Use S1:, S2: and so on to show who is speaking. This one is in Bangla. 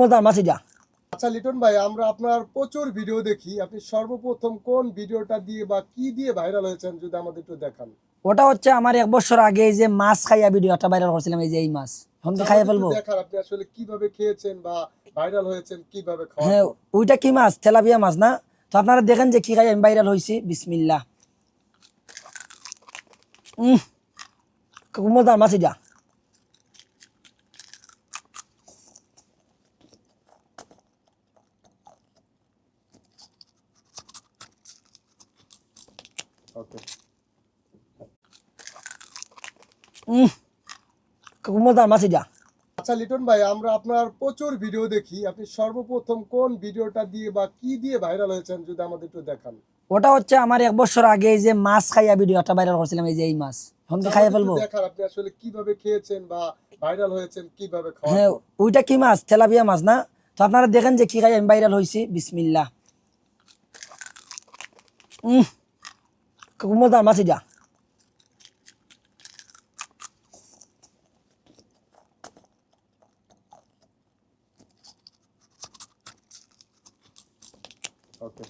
S1: মজার মাছ এটা।
S2: আচ্ছা লিটন ভাই আমরা আপনার প্রচুর ভিডিও দেখি। আপনি সর্বপ্রথম কোন ভিডিওটা দিয়ে বা কি দিয়ে ভাইরাল হয়েছেন যদি আমাদের একটু দেখান।
S1: ওটা হচ্ছে আমার এক বছর আগে যে মাছ খাইয়া ভিডিওটা ভাইরাল করছিলাম এই যে এই মাছ। এখন কি খাইয়া ফেলব।
S2: দেখান আপনি আসলে কীভাবে খেয়েছেন বা ভাইরাল হয়েছেন কীভাবে
S1: হ্যাঁ ওইটা কি মাছ? তেলাপিয়া মাছ না? তো আপনারা দেখেন যে কি খাই আমি ভাইরাল হয়েছি বিসমিল্লা উম মজার মাছ এটা।
S2: ওকে
S1: মজার মাছ এটা
S2: আচ্ছা লিটন ভাই আমরা আপনার প্রচুর ভিডিও দেখি। আপনি সর্বপ্রথম কোন ভিডিওটা দিয়ে বা কি দিয়ে ভাইরাল হয়েছেন যদি আমাদের একটু দেখান।
S1: ওটা হচ্ছে আমার এক বছর আগে এই যে মাছ খাইয়া ভিডিওটা ভাইরাল করছিলাম এই যে এই মাছ। এখন কি খাইয়া
S2: আমাদের
S1: ফেলব।
S2: দেখান আপনি আসলে কীভাবে খেয়েছেন বা ভাইরাল হয়েছেন কীভাবে খাওয়া
S1: হ্যাঁ ওইটা কি মাছ? তেলাপিয়া মাছ না? তো আপনারা দেখেন যে কি খাই আমি ভাইরাল হয়েছি বিসমিল্লা উম খুব মজার মাছ এটা
S2: ওকে